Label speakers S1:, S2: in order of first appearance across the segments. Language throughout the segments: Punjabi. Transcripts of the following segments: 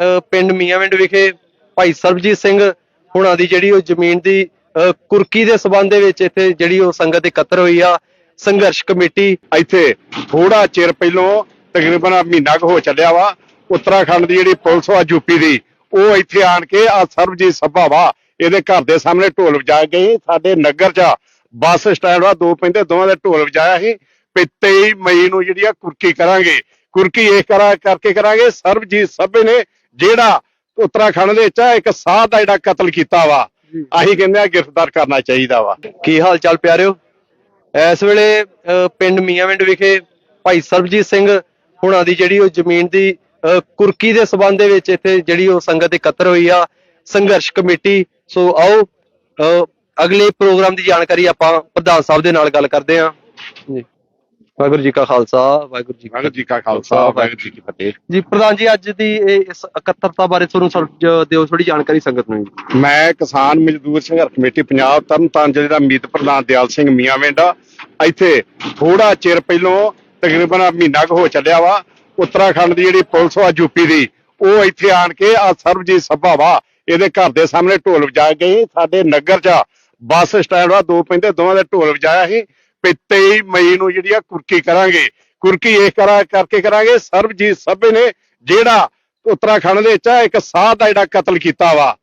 S1: ਅਹ, ਪਿੰਡ ਮੀਆਂਵਿੰਡ ਵਿਖੇ ਭਾਈ ਸਰਬਜੀਤ ਸਿੰਘ ਹੁਣਾਂ ਦੀ ਜਿਹੜੀ ਉਹ ਜ਼ਮੀਨ ਦੀ ਅਹ, ਕੁਰਕੀ ਦੇ ਸਬੰਧ ਦੇ ਵਿੱਚ ਇੱਥੇ ਜਿਹੜੀ ਉਹ ਸੰਗਤ ਇਕੱਤਰ ਹੋਈ ਆ। ਸੰਘਰਸ਼ ਕਮੇਟੀ
S2: ਇੱਥੇ ਥੋੜਾ ਚਿਰ ਪਹਿਲੋਂ ਤਕਰੀਬਨ ਮਹੀਨਾ ਕੁ ਹੋ ਚੱਲਿਆ ਵਾ। ਉੱਤਰਾਖੰਡ ਦੀ ਜਿਹੜੀ ਪੁਲਿਸ ਆ ਯੂਪੀ ਦੀ ਉਹ ਇੱਥੇ ਆਣ ਕੇ ਆ ਸਰਬਜੀਤ ਸਭਾ ਵਾ ਇਹਦੇ ਘਰ ਦੇ ਸਾਹਮਣੇ ਢੋਲ ਵਜਾ ਗਏ ਸਾਡੇ ਨਗਰ 'ਚ ਬੱਸ ਸਟੈਂਡ ਵਾ ਦੋ ਪੈਂਦੇ ਦੋਵਾਂ ਦੇ ਢੋਲ ਵਜਾਇਆ ਸੀ ਵੀ 23 ਮਈ ਨੂੰ ਜਿਹੜੀ ਆ ਕੁਰਕੀ ਕਰਾਂਗੇ। ਕੁਰਕੀ ਇਹ ਕਰਾ ਕਰਕੇ ਕਰਾਂਗੇ ਸਰਬਜੀਤ ਸਭੇ ਨੇ ਜਿਹੜਾ ਉੱਤਰਾਖੰਡ ਦੇ ਵਿੱਚ ਆ ਇੱਕ ਸਾਧ ਦਾ ਜਿਹੜਾ ਕਤਲ ਕੀਤਾ ਵਾ ਅਸੀਂ ਕਹਿੰਦੇ ਆ ਗ੍ਰਿਫਤਾਰ ਕਰਨਾ ਚਾਹੀਦਾ ਵਾ।
S1: ਕੀ ਹਾਲ ਚਾਲ ਪਿਆਰਿਓ? ਇਸ ਵੇਲੇ ਪਿੰਡ ਮੀਆਂਵਿੰਡ ਵਿਖੇ ਭਾਈ ਸਰਬਜੀਤ ਸਿੰਘ ਹੁਣਾਂ ਦੀ ਜਿਹੜੀ ਉਹ ਜ਼ਮੀਨ ਦੀ ਕੁਰਕੀ ਦੇ ਸਬੰਧ ਦੇ ਵਿੱਚ ਇੱਥੇ ਜਿਹੜੀ ਉਹ ਸੰਗਤ ਇਕੱਤਰ ਹੋਈ ਆ ਸੰਘਰਸ਼ ਕਮੇਟੀ। ਸੋ ਆਓ ਅਗਲੇ ਪ੍ਰੋਗਰਾਮ ਦੀ ਜਾਣਕਾਰੀ ਆਪਾਂ ਪ੍ਰਧਾਨ ਸਾਹਿਬ ਦੇ ਨਾਲ ਗੱਲ ਕਰਦੇ ਹਾਂ। ਜੀ। ਵਾਹਿਗੁਰੂ ਜੀ ਕਾ ਖਾਲਸਾ ਵਾਹਿਗੁਰੂ ਜੀ ਕੀ
S2: ਵਾਹਿਗੁਰੂ ਜੀ ਕਾ ਖਾਲਸਾ ਵਾਹਿਗੁਰੂ ਜੀ ਕੀ ਫਤਿਹ।
S1: ਜੀ ਪ੍ਰਧਾਨ ਜੀ ਅੱਜ ਦੀ ਇਹ ਇਸ ਇਕੱਤਰਤਾ ਬਾਰੇ ਤੁਹਾਨੂੰ ਦਿਓ ਥੋੜੀ ਜਾਣਕਾਰੀ ਸੰਗਤ ਨੂੰ ਜੀ।
S2: ਮੈਂ ਕਿਸਾਨ ਮਜ਼ਦੂਰ ਸੰਘਰਸ਼ ਕਮੇਟੀ ਪੰਜਾਬ ਤਰਨਤਾਰਨ ਜ਼ਿਲ੍ਹੇ ਦਾ ਮੀਤ ਪ੍ਰਧਾਨ ਦਿਆਲ ਸਿੰਘ ਮੀਆਂਵਿੰਡ ਇੱਥੇ ਥੋੜਾ ਚਿਰ ਪਹਿਲੋਂ ਤਕਰੀਬਨ ਮਹੀਨਾ ਕੁ ਹੋ ਚੱਲਿਆ ਵਾ। ਉੱਤਰਾਖੰਡ ਦੀ ਜਿਹੜੀ ਪੁਲਿਸ ਆ ਯੂਪੀ ਦੀ ਉਹ ਇੱਥੇ ਆਣ ਕੇ ਆ ਸਰਬਜੀਤ ਸਭਾ ਵਾ ਇਹਦੇ ਘਰ ਦੇ ਸਾਹਮਣੇ ਢੋਲ ਵਜਾ ਗਏ ਸਾਡੇ ਨਗਰ 'ਚ ਬੱਸ ਸਟੈਂਡ ਵਾ ਦੋ ਪੈਂਦੇ ਦੋਵਾਂ ਦੇ ਢੋਲ ਵਜਾਇਆ ਸੀ। ਵੀ 23 ਮਈ ਨੂੰ ਜਿਹੜੀ ਆ ਕੁਰਕੀ ਕਰਾਂਗੇ। ਕੁਰਕੀ ਇਹ ਕਰਾ ਕਰਕੇ ਕਰਾਂਗੇ ਸਰਬਜੀਤ ਸਭੇ ਨੇ ਜਿਹੜਾ ਉੱਤਰਾਖੰਡ ਦੇ ਵਿੱਚ ਇੱਕ ਸਾਧ ਦਾ ਜਿਹੜਾ ਕਤਲ ਕੀਤਾ ਵਾ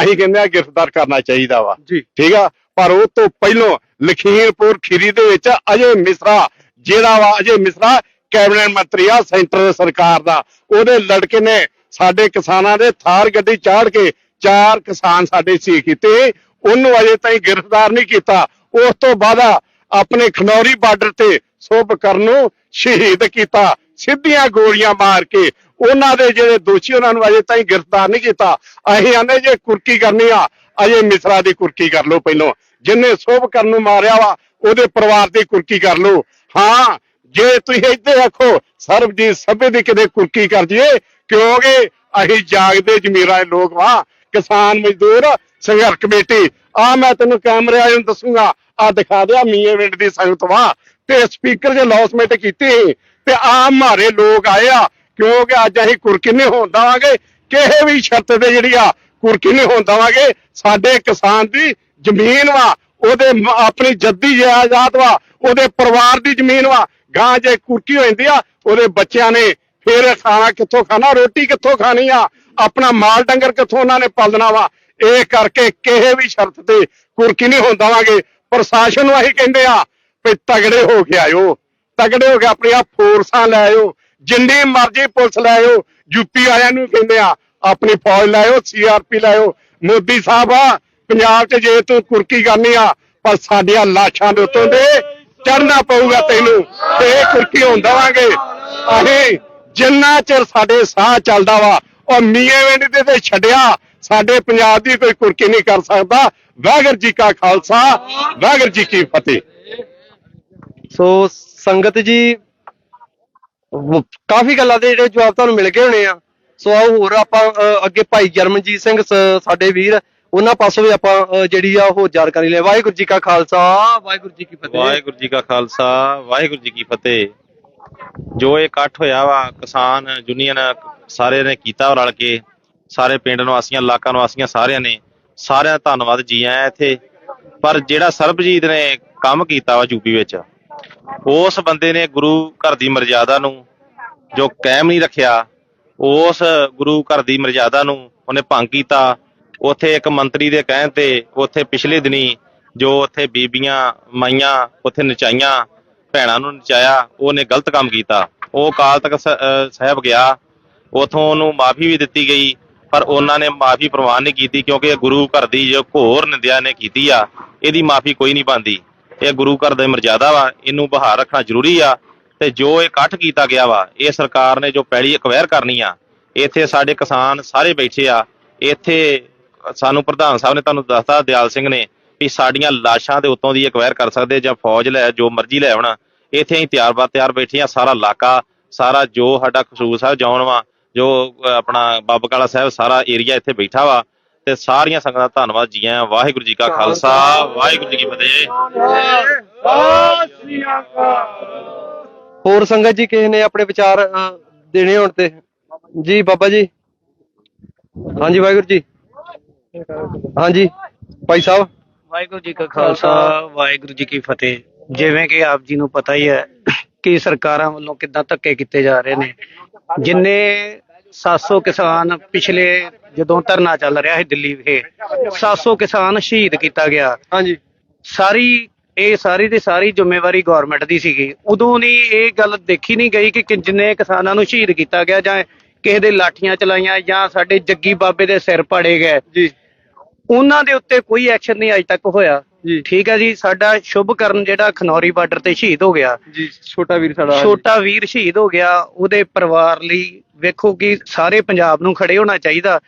S2: ਅਸੀਂ ਕਹਿੰਦੇ ਆ ਗ੍ਰਿਫਤਾਰ ਕਰਨਾ ਚਾਹੀਦਾ ਵਾ। ਠੀਕ ਆ? ਪਰ ਉਹ ਤੋਂ ਪਹਿਲੋਂ ਲਖੀਮਪੁਰ ਖੀਰੀ ਦੇ ਵਿੱਚ ਅਜੇ ਮਿਸਰਾ ਜਿਹੜਾ ਵਾ ਅਜੇ ਮਿਸਰਾ ਕੈਬਨਿਟ ਮੰਤਰੀ ਆ ਸੈਂਟਰ ਸਰਕਾਰ ਦਾ। ਉਹਦੇ ਲੜਕੇ ਨੇ ਸਾਡੇ ਕਿਸਾਨਾਂ ਦੇ ਥਾਰ ਗੱਡੀ ਚਾੜ ਕੇ ਚਾਰ ਕਿਸਾਨ ਸਾਡੇ ਸੀ ਕੀਤੇ। ਉਹਨੂੰ ਅਜੇ ਤਾਈਂ ਗ੍ਰਿਫਤਾਰ ਨਹੀਂ ਕੀਤਾ। ਉਸ ਤੋਂ ਬਾਅਦ ਆਪਣੇ ਖਨੌਰੀ ਬਾਰਡਰ ਤੇ ਸੁਭ ਕਰਨ ਨੂੰ ਸ਼ਹੀਦ ਕੀਤਾ। ਸਿੱਧੀਆਂ ਗੋਲੀਆਂ ਮਾਰ ਕੇ ਉਹਨਾਂ ਦੇ ਜਿਹੜੇ ਦੋਸ਼ੀ ਉਹਨਾਂ ਨੂੰ ਅਜੇ ਤਾਈਂ ਗ੍ਰਿਫਤਾਰ ਨਹੀਂ ਕੀਤਾ। ਅਸੀਂ ਆਨੇ ਜੇ ਕੁਰਕੀ ਕਰਨੀ ਆ, ਅਜੇ ਮਿਸਰਾ ਦੀ ਕੁਰਕੀ ਕਰ ਲਓ ਪਹਿਲੋਂ। ਜਿੰਨੇ ਸੋਭ ਕਰਨ ਨੂੰ ਮਾਰਿਆ ਵਾ, ਉਹਦੇ ਪਰਿਵਾਰ ਦੀ ਕੁਰਕੀ ਕਰ ਲਓ। ਹਾਂ, ਜੇ ਤੁਸੀਂ ਇੱਥੇ ਆਖੋ, ਸਰਬਜੀਤ ਸਭੇ ਦੀ ਕਿਤੇ ਕੁਰਕੀ ਕਰ ਦਈਏ, ਕਿਉਂਕਿ ਅਸੀਂ ਜਾਗਦੇ ਜ਼ਮੀਰਾਂ ਦੇ ਲੋਕ ਵਾ। ਕਿਸਾਨ ਮਜ਼ਦੂਰ ਸੰਘਰਸ਼ ਕਮੇਟੀ ਆ ਮੈਂ ਤੈਨੂੰ ਕੈਮਰੇ ਵਾਲੇ ਨੂੰ ਦੱਸੂਗਾ ਆ ਦਿਖਾ ਦਿਆ ਮੀਏ ਵਿੰਡ ਦੀ ਸੰਗਤ ਵਾ। ਤੇ ਸਪੀਕਰ ਜੇ ਲੌਸਮੈਂਟ ਕੀਤੀ ਸੀ ਤੇ ਆ ਮਾਰੇ ਲੋਕ ਆਏ ਆ, ਕਿਉਂਕਿ ਅੱਜ ਅਸੀਂ ਕੁਰਕੀ ਨਹੀਂ ਹੋਣ ਦੇਵਾਂਗੇ, ਕਿਸੇ ਵੀ ਸ਼ਰਤ ਤੇ ਜਿਹੜੀ ਆ, ਕੁਰਕੀ ਨਹੀਂ ਹੋਣ ਦੇਵਾਂਗੇ। ਸਾਡੇ ਕਿਸਾਨ ਦੀ ਜ਼ਮੀਨ ਵਾ, ਉਹਦੇ ਆਪਣੀ ਜੱਦੀ ਜਾਇਦਾਦ ਵਾ, ਉਹਦੇ ਪਰਿਵਾਰ ਦੀ ਜ਼ਮੀਨ ਵਾ, ਗਾਂ ਜੇ ਕੁਰਕੀ ਹੋ ਜਾਂਦੀ ਆ, ਉਹਦੇ ਬੱਚਿਆਂ ਨੇ ਫੇਰ ਖਾਣਾ ਕਿੱਥੋਂ ਖਾਣਾ, ਰੋਟੀ ਕਿੱਥੋਂ ਖਾਣੀ ਆ, ਆਪਣਾ ਮਾਲ ਡੰਗਰ ਕਿੱਥੋਂ ਉਹਨਾਂ ਨੇ ਪਾਲਣਾ ਵਾ। ਇਹ ਕਰਕੇ ਕਿਸੇ ਵੀ ਸ਼ਰਤ ਤੇ ਕੁਰਕੀ ਨਹੀਂ ਹੋਣ ਦੇਵਾਂਗੇ। ਪ੍ਰਸ਼ਾਸਨ ਨੂੰ ਅਸੀਂ ਕਹਿੰਦੇ ਆ ਵੀ ਤਗੜੇ ਹੋ ਕੇ ਆਇਓ। ਤਗੜੇ ਹੋ ਕੇ ਆਪਣੀਆਂ ਫੋਰਸਾਂ ਲੈ ਆਇਓ। ਜਿੰਨੀ ਮਰਜ਼ੀ ਪੁਲਿਸ ਲੈ ਆਇਓ। ਯੂਪੀ ਵਾਲਿਆਂ ਨੂੰ ਕਹਿੰਦੇ ਆ, ਆਪਣੀ ਫੌਜ ਲੈ ਆਇਓ ਸੀਆਰਪੀ ਲੈ ਮੋਦੀ ਸਾਹਿਬ ਆ, ਪੰਜਾਬ 'ਚ ਜੇ ਤੂੰ ਕੁਰਕੀ ਕਰਨੀ ਆ, ਪਰ ਸਾਡੀਆਂ ਲਾਸ਼ਾਂ ਦੇ ਉੱਤੋਂ ਦੇ ਚੜਨਾ ਪਊਗਾ ਤੈਨੂੰ। ਤੇ ਇਹ ਕੁਰਕੀ ਹੋਣ ਦੇਵਾਂਗੇ। ਅਸੀਂ ਜਿੰਨਾ ਚਿਰ ਸਾਡੇ ਸਾਹ ਚੱਲਦਾ ਵਾ, ਉਹ ਮੀਏ ਵੇਂਡ ਤੇ ਛੱਡਿਆ। ਸਾਡੇ ਪੰਜਾਬ ਦੀ ਕੋਈ ਕੁਰਕੀ ਨਹੀਂ ਕਰ ਸਕਦਾ। ਵਾਹਿਗੁਰੂ ਜੀ ਕਾ ਖਾਲਸਾ ਵਾਹਿਗੁਰੂ ਜੀ ਕੀ ਫਤਿਹ।
S1: ਸੋ ਸੰਗਤ ਜੀ ਵ- ਕਾਫੀ ਗੱਲਾਂ ਦੇ ਜਿਹੜੇ ਜਵਾਬ ਤੁਹਾਨੂੰ ਮਿਲ ਗਏ ਹੋਣੇ ਆ। ਸੋ ਆਓ ਹੋਰ ਆਪਾਂ ਅ, ਅੱਗੇ ਭਾਈ ਜਰਮਨਜੀਤ ਸਿੰਘ ਸ- ਸਾਡੇ ਵੀਰ ਉਹਨਾਂ ਪਾਸੋਂ ਵੀ ਆਪਾਂ ਅ, ਜਿਹੜੀ ਆ ਉਹ ਜਾਣਕਾਰੀ ਲੈ। ਵਾਹਿਗੁਰੂ ਜੀ ਕਾ ਖਾਲਸਾ ਵਾਹਿਗੁਰੂ ਜੀ ਕੀ ਫਤਿਹ।
S3: ਵਾਹਿਗੁਰੂ ਜੀ ਕਾ ਖਾਲਸਾ ਵਾਹਿਗੁਰੂ ਜੀ ਕੀ ਫਤਿਹ। ਜੋ ਇਹ ਇਕੱਠ ਹੋਇਆ ਵਾ ਕਿਸਾਨ ਯੂਨੀਅਨ ਸਾਰੇ ਨੇ ਕੀਤਾ ਰਲ ਕੇ। ਸਾਰੇ ਪਿੰਡ ਨਿਵਾਸੀਆਂ ਇਲਾਕਾ ਨਿਵਾਸੀਆਂ ਸਾਰਿਆਂ ਨੇ ਸਾਰਿਆਂ ਦਾ ਧੰਨਵਾਦ ਜੀ ਆਇਆਂ ਇੱਥੇ। ਪਰ ਜਿਹੜਾ ਸਰਬਜੀਤ ਨੇ ਕੰਮ ਕੀਤਾ ਵਾ ਯੂਪੀ ਵਿੱਚ, ਉਸ ਬੰਦੇ ਨੇ ਗੁਰੂ ਘਰ ਦੀ ਮਰਜ਼ਾਦਾ ਨੂੰ ਜੋ ਕਾਇਮ ਨਹੀਂ ਰੱਖਿਆ, ਉਸ ਗੁਰੂ ਘਰ ਦੀ ਮਰਜ਼ਾਦਾ ਨੂੰ ਉਹਨੇ ਭੰਗ ਕੀਤਾ। ਉੱਥੇ ਇੱਕ ਮੰਤਰੀ ਦੇ ਕਹਿਣ ਤੇ ਉੱਥੇ ਪਿਛਲੇ ਦਿਨੀ ਜੋ ਉੱਥੇ ਬੀਬੀਆਂ, ਮਾਈਆਂ ਉੱਥੇ ਨਚਾਈਆਂ, ਭੈਣਾਂ ਨੂੰ ਨਚਾਇਆ, ਉਹਨੇ ਗਲਤ ਕੰਮ ਕੀਤਾ। ਉਹ ਕਾਲ ਤੱਕ ਸਾਹਿਬ ਗਿਆ। ਉਥੋਂ ਉਹਨੂੰ ਮਾਫੀ ਵੀ ਦਿੱਤੀ ਗਈ। ਪਰ ਉਹਨਾਂ ਨੇ ਮਾਫੀ ਪ੍ਰਵਾਨ ਨਹੀਂ ਕੀਤੀ ਕਿਉਂਕਿ ਇਹ ਗੁਰੂ ਘਰ ਦੀ ਜੋ ਘੋਰ ਨਿੰਦਿਆ ਨੇ ਕੀਤੀ ਆ, ਇਹਦੀ ਮਾਫੀ ਕੋਈ ਨਹੀਂ ਬੰਦੀ ਇਹ ਗੁਰੂ ਘਰ ਦੀ ਮਰਜ਼ਾਦਾ ਵਾ, ਇਹਨੂੰ ਬਹਾਰ ਰੱਖਣਾ ਜ਼ਰੂਰੀ ਆ ਤੇ ਜੋ ਇਹ ਇਕੱਠ ਕੀਤਾ ਗਿਆ ਵਾ, ਇਹ ਸਰਕਾਰ ਨੇ ਜੋ ਪਹਿਲੀ ਅਕਵਾਇਰ ਕਰਨੀ ਆ, ਇੱਥੇ ਸਾਡੇ ਕਿਸਾਨ ਸਾਰੇ ਬੈਠੇ ਆ, ਇੱਥੇ ਸਾਨੂੰ ਪ੍ਰਧਾਨ ਸਾਹਿਬ ਨੇ ਤੁਹਾਨੂੰ ਦੱਸਤਾ, ਦਿਆਲ ਸਿੰਘ ਨੇ, ਵੀ ਸਾਡੀਆਂ ਲਾਸ਼ਾਂ ਦੇ ਉੱਤੋਂ ਦੀ ਅਕਵਾਇਰ ਕਰ ਸਕਦੇ ਜਾਂ ਫੌਜ ਲੈ, ਜੋ ਮਰਜ਼ੀ ਲੈ ਆਉਣਾ। ਇੱਥੇ ਅਸੀਂ ਤਿਆਰ ਬਾ ਤਿਆਰ ਬੈਠੇ ਆ, ਸਾਰਾ ਇਲਾਕਾ, ਸਾਰਾ ਜੋ ਸਾਡਾ ਖਸੂਰ ਸਾਹਿਬ ਜੌਨ ਵਾ ਜੋ ਆਪਣਾ ਬਾਬਕਾਲਾ ਸਾਹਿਬ ਸਾਰਾ ਏਰੀਆ ਇੱਥੇ ਬੈਠਾ ਵਾ ਤੇ ਸਾਰੀਆਂ ਸੰਗਤਾਂ ਦਾ ਧੰਨਵਾਦ ਜੀ ਆਇਆਂ। ਵਾਹਿਗੁਰੂ ਜੀ ਕਾ ਖਾਲਸਾ ਵਾਹਿਗੁਰੂ ਜੀ ਕੀ ਫਤਿਹ।
S1: ਹੋਰ ਸੰਗਤ ਜੀ ਕਿਸੇ ਨੇ ਆਪਣੇ ਵਿਚਾਰ ਦੇਣੇ ਹੋਣ ਤੇ? ਜੀ ਬਾਬਾ ਜੀ। ਹਾਂਜੀ ਵਾਹਿਗੁਰੂ ਜੀ। ਹਾਂਜੀ ਭਾਈ ਸਾਹਿਬ।
S4: ਵਾਹਿਗੁਰੂ ਜੀ ਕਾ ਖਾਲਸਾ ਵਾਹਿਗੁਰੂ ਜੀ ਕੀ ਫਤਿਹ। ਜਿਵੇਂ ਕਿ ਆਪ ਜੀ ਨੂੰ ਪਤਾ ਹੀ ਹੈ ਕਿ ਸਰਕਾਰਾਂ ਵੱਲੋਂ ਕਿੱਦਾਂ ਧੱਕੇ ਕੀਤੇ ਜਾ ਰਹੇ ਨੇ। ਜਿੰਨੇ 700 ਕਿਸਾਨ ਪਿਛਲੇ ਜਦੋਂ ਧਰਨਾ ਚੱਲ ਰਿਹਾ ਸੀ ਦਿੱਲੀ ਵਿਖੇ 700 ਕਿਸਾਨ ਸ਼ਹੀਦ ਕੀਤਾ ਗਿਆ।
S1: ਹਾਂਜੀ।
S4: ਸਾਰੀ ਇਹ ਸਾਰੀ ਦੀ ਸਾਰੀ ਜ਼ਿੰਮੇਵਾਰੀ ਗਵਰਨਮੈਂਟ ਦੀ ਸੀਗੀ। ਉਦੋਂ ਨਹੀਂ ਇਹ ਗੱਲ ਦੇਖੀ ਨਹੀਂ ਗਈ ਕਿ ਜਿੰਨੇ ਕਿਸਾਨਾਂ ਨੂੰ ਸ਼ਹੀਦ ਕੀਤਾ ਗਿਆ ਜਾਂ ਕਿਸੇ ਦੇ ਲਾਠੀਆਂ ਚਲਾਈਆਂ ਜਾਂ ਸਾਡੇ ਜੱਗੀ ਬਾਬੇ ਦੇ ਸਿਰ ਪਾੜੇ ਗਏ।
S1: ਜੀ।
S4: ਉਹਨਾਂ ਦੇ ਉੱਤੇ ਕੋਈ ਐਕਸ਼ਨ ਨਹੀਂ ਅਜੇ ਤੱਕ ਹੋਇਆ। ਠੀਕ ਹੈ ਜੀ ਸਾਡਾ ਸ਼ੁਭਕਰਨ ਜਿਹੜਾ ਖਨੌਰੀ ਬਾਰਡਰ ਤੇ ਸ਼ਹੀਦ ਹੋ ਗਿਆ।
S1: ਜੀ ਛੋਟਾ ਵੀਰ ਸਾਡਾ।
S4: ਛੋਟਾ ਵੀਰ ਸ਼ਹੀਦ ਹੋ ਗਿਆ ਉਹਦੇ ਪਰਿਵਾਰ ਲਈ ਵੇਖੋ ਕਿ ਸਾਰੇ ਪੰਜਾਬ ਨੂੰ ਖੜੇ ਹੋਣਾ ਚਾਹੀਦਾ।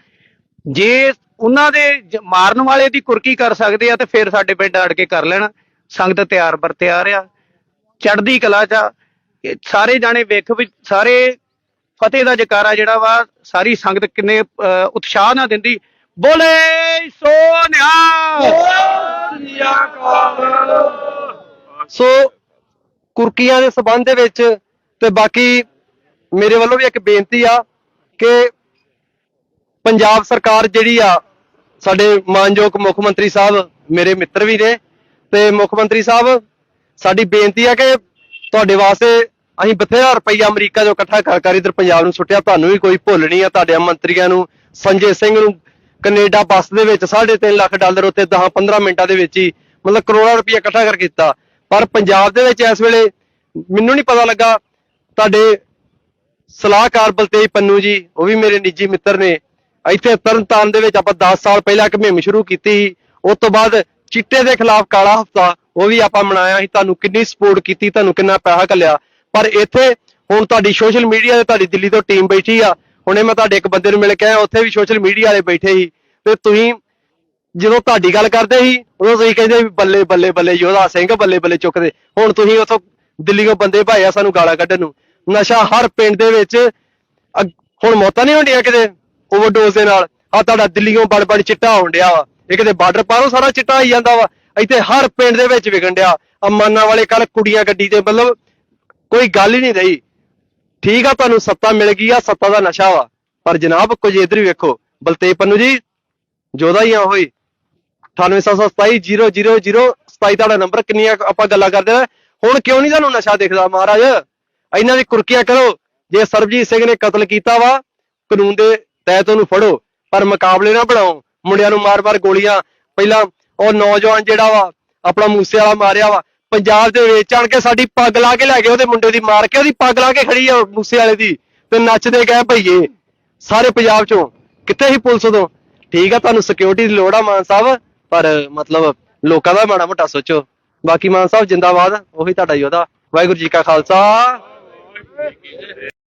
S4: ਜੇ ਉਹਨਾਂ ਦੇ ਮਾਰਨ ਵਾਲੇ ਦੀ ਕੁਰਕੀ ਕਰ ਸਕਦੇ ਆ ਤੇ ਫਿਰ ਸਾਡੇ ਪਿੰਡ ਅੜ ਕੇ ਕਰ ਲੈਣ। ਸੰਗਤ ਤਿਆਰ ਬਰ ਤਿਆਰ ਆ ਚੜ੍ਹਦੀ ਕਲਾ ਚ ਸਾਰੇ ਜਾਣੇ ਵੇਖ ਵੀ ਸਾਰੇ ਫਤਿਹ ਦਾ ਜਕਾਰਾ ਜਿਹੜਾ ਵਾ ਸਾਰੀ ਸੰਗਤ ਕਿੰਨੇ ਉਤਸ਼ਾਹ ਨਾਲ ਦਿੰਦੀ। ਬੋਲੇ ਸੋਨਿਆ
S1: ਸੋ ਕੁਰਕੀਆਂ ਦੇ ਸਬੰਧ ਦੇ ਵਿੱਚ ਤੇ ਬਾਕੀ ਮੇਰੇ ਵੱਲੋਂ ਵੀ ਇੱਕ ਬੇਨਤੀ ਆ ਕਿ ਪੰਜਾਬ ਸਰਕਾਰ ਜਿਹੜੀ ਆ, ਸਾਡੇ ਮਾਨਯੋਗ ਮੁੱਖ ਮੰਤਰੀ ਸਾਹਿਬ, ਮੇਰੇ ਮਿੱਤਰ ਵੀ ਨੇ ਤੇ ਮੁੱਖ ਮੰਤਰੀ ਸਾਹਿਬ, ਸਾਡੀ ਬੇਨਤੀ ਆ ਕਿ ਤੁਹਾਡੇ ਵਾਸਤੇ ਅਸੀਂ ਬਥੇਰਾ ਰੁਪਈਆ ਅਮਰੀਕਾ ਤੋਂ ਇਕੱਠਾ ਕਰ ਕਰ ਇਧਰ ਪੰਜਾਬ ਨੂੰ ਸੁੱਟਿਆ, ਤੁਹਾਨੂੰ ਵੀ ਕੋਈ ਭੁੱਲ ਨਹੀਂ ਆ, ਤੁਹਾਡੇ ਮੰਤਰੀਆਂ ਨੂੰ, ਸੰਜੇ ਸਿੰਘ ਨੂੰ ਕੈਨੇਡਾ ਬੱਸ ਦੇ ਵਿੱਚ 3.5 ਲੱਖ ਡਾਲਰ ਉੱਤੇ 10-15 ਮਿੰਟਾਂ ਦੇ ਵਿੱਚ ਹੀ ਮਤਲਬ ਕਰੋੜਾਂ ਰੁਪਈਆ ਇਕੱਠਾ ਕਰ ਕੀਤਾ ਪਰ ਪੰਜਾਬ ਦੇ ਵਿੱਚ ਇਸ ਵੇਲੇ ਮੈਨੂੰ ਨਹੀਂ ਪਤਾ ਲੱਗਾ। ਤੁਹਾਡੇ ਸਲਾਹਕਾਰ ਬਲਤੇਜ ਪੰਨੂ ਜੀ, ਉਹ ਵੀ ਮੇਰੇ ਨਿੱਜੀ ਮਿੱਤਰ ਨੇ। ਇੱਥੇ ਤਰਨਤਾਰਨ ਦੇ ਵਿੱਚ ਆਪਾਂ 10 ਸਾਲ ਪਹਿਲਾਂ ਇੱਕ ਮੁਹਿੰਮ ਸ਼ੁਰੂ ਕੀਤੀ ਸੀ। ਉਸ ਤੋਂ ਬਾਅਦ ਚਿੱਟੇ ਦੇ ਖਿਲਾਫ ਕਾਲਾ ਹਫਤਾ, ਉਹ ਵੀ ਆਪਾਂ ਮਨਾਇਆ ਸੀ। ਤੁਹਾਨੂੰ ਕਿੰਨੀ ਸਪੋਰਟ ਕੀਤੀ, ਤੁਹਾਨੂੰ ਕਿੰਨਾ ਪੈਸਾ ਕੱਲਿਆ ਪਰ ਇੱਥੇ ਹੁਣ ਤੁਹਾਡੀ ਸੋਸ਼ਲ ਮੀਡੀਆ ਤੇ ਤੁਹਾਡੀ ਦਿੱਲੀ ਤੋਂ ਟੀਮ ਬੈਠੀ ਆ। ਹੁਣੇ ਮੈਂ ਤੁਹਾਡੇ ਇੱਕ ਬੰਦੇ ਨੂੰ ਮਿਲ ਕੇ ਆਇਆ, ਉੱਥੇ ਵੀ ਸੋਸ਼ਲ ਮੀਡੀਆ ਵਾਲੇ ਬੈਠੇ ਸੀ। ਤੇ ਤੁਸੀਂ ਜਦੋਂ ਤੁਹਾਡੀ ਗੱਲ ਕਰਦੇ ਸੀ, ਉਦੋਂ ਤੁਸੀਂ ਕਹਿੰਦੇ ਵੀ ਬੱਲੇ ਬੱਲੇ ਬੱਲੇ ਯੋਧਾ ਸਿੰਘ, ਬੱਲੇ ਬੱਲੇ ਚੁੱਕਦੇ। ਹੁਣ ਤੁਸੀਂ ਉਥੋਂ ਦਿੱਲੀੋਂ ਬੰਦੇ ਭਾਏ ਆ ਸਾਨੂੰ ਗਾਲਾਂ ਕੱਢਣ ਨੂੰ। ਨਸ਼ਾ ਹਰ ਪਿੰਡ ਦੇ ਵਿੱਚ ਹੁਣ ਮੌਤਾਂ ਨਹੀਂ ਹੁੰਦੀਆਂ ਕਿਤੇ ਓਵਰਡੋਜ਼ ਦੇ ਨਾਲ। ਆ ਤੁਹਾਡਾ ਦਿੱਲੀੋਂ ਬੜ ਬੜ ਚਿੱਟਾ ਹੋਣ ਡਿਆ ਵਾ। ਇਹ ਕਿਤੇ ਬਾਰਡਰ ਪਾਰੋਂ ਸਾਰਾ ਚਿੱਟਾ ਆਈ ਜਾਂਦਾ ਵਾ। ਇੱਥੇ ਹਰ ਪਿੰਡ ਦੇ ਵਿੱਚ ਵਿਕਣ ਡਿਆ। ਅਮਾਨਾਂ ਵਾਲੇ ਕੱਲ ਕੁੜੀਆਂ ਗੱਡੀ ਤੇ ਮਤਲਬ ਕੋਈ ਗੱਲ ਹੀ ਨਹੀਂ ਰਹੀ। ਠੀਕ ਆ, ਤੁਹਾਨੂੰ ਸੱਤਾ ਮਿਲ ਗਈ ਆ, ਸੱਤਾ ਦਾ ਨਸ਼ਾ ਵਾ। ਪਰ ਜਨਾਬ, ਕੁਝ ਇਧਰ ਹੀ ਵੇਖੋ। ਬਲਤੇਜ ਪੰਨੂ ਜੀ ਜੋਦਾ ਹੀ ਆ ਹੋਈ 9877200027 ਤੁਹਾਡਾ ਨੰਬਰ ਕਿੰਨੀਆਂ ਆਪਾਂ ਗੱਲਾਂ ਕਰਦੇ ਨੇ ਹੁਣ ਕਿਉਂ ਨਹੀਂ ਤੁਹਾਨੂੰ ਨਸ਼ਾ ਦਿਖਦਾ ਮਹਾਰਾਜ? ਇਹਨਾਂ ਦੀ ਕੁਰਕੀਆਂ ਕਰੋ। ਜੇ ਸਰਬਜੀਤ ਸਿੰਘ ਨੇ ਕਤਲ ਕੀਤਾ ਵਾ, ਕਾਨੂੰਨ ਦੇ ਤਹਿਤ ਉਹਨੂੰ ਫੜੋ, ਪਰ ਮੁਕਾਬਲੇ ਨਾ ਬਣਾਓ। ਮੁੰਡਿਆਂ ਨੂੰ ਮਾਰ-ਮਾਰ ਗੋਲੀਆਂ। ਪਹਿਲਾਂ ਉਹ ਨੌਜਵਾਨ ਜਿਹੜਾ ਵਾ, ਆਪਣਾ ਮੂਸੇ ਵਾਲਾ ਮਾਰਿਆ ਵਾ, ਪੰਜਾਬ ਦੇ ਵਿੱਚ ਆਣ ਕੇ ਸਾਡੀ ਪੱਗ ਲਾ ਕੇ ਲੈ ਗਏ ਉਹਦੇ ਮੁੰਡੇ ਦੀ, ਮਾਰ ਕੇ ਉਹਦੀ ਪੱਗ ਲਾ ਕੇ ਖੜੀ ਆ ਮੂਸੇ ਵਾਲੇ ਦੀ, ਤੇ ਨੱਚਦੇ ਗਏ ਭਈਏ। ਸਾਰੇ ਪੰਜਾਬ ਚੋਂ। ਕਿੱਥੇ ਸੀ ਪੁਲਿਸ ਉਦੋਂ? ਠੀਕ ਆ, ਤੁਹਾਨੂੰ ਸਿਕਿਉਰਿਟੀ ਦੀ ਲੋੜ ਆ ਮਾਨ ਸਾਹਿਬ, ਪਰ ਮਤਲਬ ਲੋਕਾਂ ਦਾ ਮਾੜਾ ਮੋਟਾ ਸੋਚੋ। ਬਾਕੀ ਮਾਨ ਸਾਹਿਬ, ਜਿੰਦਾਬਾਦ, ਉਹੀ ਤੁਹਾਡਾ ਯੋਧਾ ਵਾਹਿਗੁਰੂ ਜੀ ਕਾ ਖਾਲਸਾ।